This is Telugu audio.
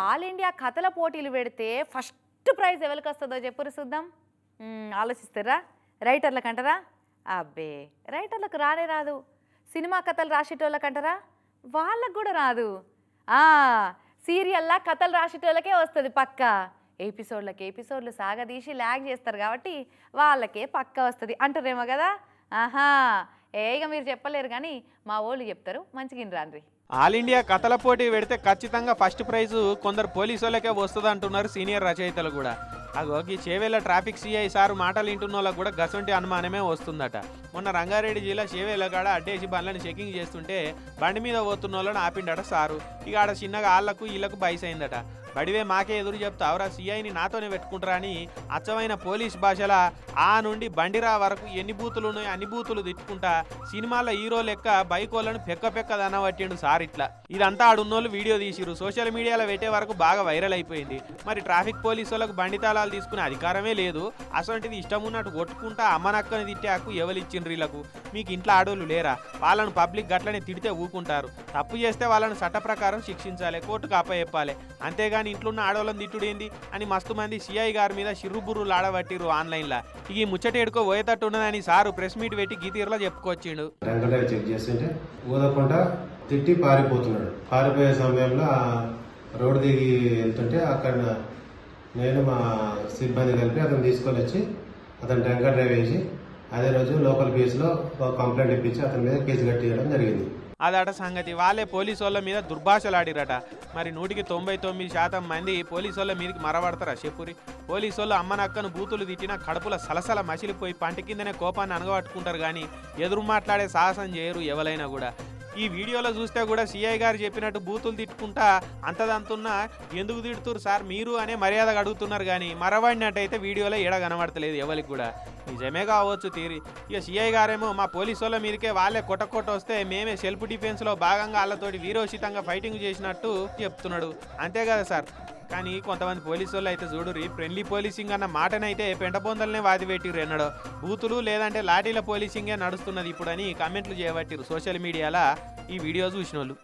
ఆల్ ఇండియా కథల పోటీలు పెడితే ఫస్ట్ ప్రైజ్ ఎవరికి వస్తుందో చెప్పురు చూద్దాం. ఆలోచిస్తారా? రైటర్లకు అంటారా? అబ్బే రైటర్లకు రానే రాదు. సినిమా కథలు రాసేటోళ్ళకి అంటారా? వాళ్ళకు కూడా రాదు. సీరియల్లా కథలు రాసేటోళ్ళకే వస్తుంది పక్క. ఎపిసోడ్లకి ఎపిసోడ్లు సాగదీసి ల్యాగ్ చేస్తారు కాబట్టి వాళ్ళకే పక్క వస్తుంది. అంటారేమో కదా? ఆహా ఏ ఇక మీరు చెప్పలేరు కానీ మా వాళ్ళు చెప్తారు. మంచిగా రాండ్రి. ఆల్ ఇండియా కథల పోటీ పెడితే ఖచ్చితంగా ఫస్ట్ ప్రైజ్ కొందరు పోలీసు వాళ్ళకే వస్తుంది అంటున్నారు సీనియర్ రచయితలు కూడా. అగో ఈ చేవేళ్ళ ట్రాఫిక్ సిఐ సార్ మాటలు వింటున్న వాళ్ళకు కూడా గసంటి అనుమానమే వస్తుందట. మొన్న రంగారెడ్డి జిల్లా చేవేళ్ళ కాడ అడ్డేసి బండ్లను చెకింగ్ చేస్తుంటే బండి మీద పోతున్న వాళ్ళని ఆపిండట సారు. ఇక ఆడ చిన్నగా వాళ్ళకు వీళ్ళకు బయసైందట బడివే మాకే ఎదురు చెప్తావురా సిఐని నాతోనే పెట్టుకుంటారా అని అచ్చమైన పోలీస్ భాషల ఆ నుండి బండిరా వరకు ఎన్ని బూతులు ఉన్నాయో అన్ని బూతులు తిట్టుకుంటా సినిమాల హీరో లెక్క బైక్ వాళ్ళను పెక్క పెక్క దనబట్టిండు సార్ ఇట్లా. ఇదంతా ఆడున్నోళ్ళు వీడియో తీసిరు సోషల్ మీడియాలో పెట్టే వరకు బాగా వైరల్ అయిపోయింది. మరి ట్రాఫిక్ పోలీసు వాళ్ళకు బండి తాళాలు తీసుకునే అధికారమే లేదు. అసలుంటిది ఇష్టం ఉన్నట్టు కొట్టుకుంటా అమ్మనక్కని తిట్టే హక్కు ఎవరిచ్చిండ్రు వీళ్ళకు? మీకు ఇంట్లో ఆడోళ్ళు లేరా? వాళ్ళను పబ్లిక్ గట్లనే తిడితే ఊకుంటారు. తప్పు చేస్తే వాళ్ళని చట్ట ప్రకారం శిక్షించాలి కోర్టుకు అప్పచెప్పాలి. అంతేగాని కానీ ఇంట్లో ఉన్న ఆడవాళ్ళని తిట్టుడేంది అని మస్తు మంది సిఐ గారి మీద చిర్రుబుర్రు ఆడబట్టిరు ఆన్లైన్లో. ఇక ఈ ముచ్చట ఎడుకో పోయేటట్టు ఉన్నదని సారు ప్రెస్ మీట్ పెట్టి గీతీరులో చెప్పుకొచ్చిండు. డ్రైవ్ చెక్ చేస్తుంటే ఊదకుండా తిట్టి పారిపోతున్నాడు. పారిపోయే సమయంలో రోడ్డు దిగి వెళ్తుంటే అక్కడ నేను మా సిబ్బంది కలిపి అతను తీసుకొని వచ్చి అతను డ్రంకర్ డ్రైవ్ వేసి అదే రోజు లోకల్ కేసులో కంప్లైంట్ ఇప్పించి అతని మీద కేసు కట్టించడం జరిగింది. అదట సంగతి. వాళ్ళే పోలీసు వాళ్ళ మీద దుర్భాషలాడిరట. మరి నూటికి తొంభై తొమ్మిది శాతం మంది పోలీసు వాళ్ళ మీదకి మరబడతారా చెప్పురి? పోలీసు వాళ్ళు అమ్మనక్కను బూతులు తిట్టినా కడుపుల సలసల మసిలిపోయి పంట కిందనే కోపాన్ని అనగబట్టుకుంటారు కానీ ఎదురు మాట్లాడే సాహసం చేయరు ఎవరైనా కూడా. ఈ వీడియోలో చూస్తే కూడా సిఐ గారు చెప్పినట్టు బూతులు తిట్టుకుంటా అంతదంతున్నా ఎందుకు తిడుతురు సార్ మీరు అనే మర్యాదగా అడుగుతున్నారు కానీ మరవాడినట్టయితే వీడియోలో ఎడ కనబడతలేదు ఎవరికి కూడా. నిజమే కావచ్చు తీరి. ఇక సిఐ గారేమో మా పోలీసు వాళ్ళ మీదకే వాళ్ళే కొట్ట కొట్ట వస్తే మేమే సెల్ఫ్ డిఫెన్స్లో భాగంగా వాళ్ళతోటి వీరోచితంగా ఫైటింగ్ చేసినట్టు చెప్తున్నాడు. అంతే కదా సార్? కానీ కొంతమంది పోలీసు వాళ్ళు అయితే చూడురి ఫ్రెండ్లీ పోలీసింగ్ అన్న మాటనైతే పెంట వాది పెట్టిరు ఎన్నడో. బూతులు లేదంటే లాఠీల పోలీసింగే నడుస్తున్నది ఇప్పుడని కామెంట్లు చేయబట్టిరు సోషల్ మీడియాలో ఈ వీడియో చూసిన వాళ్ళు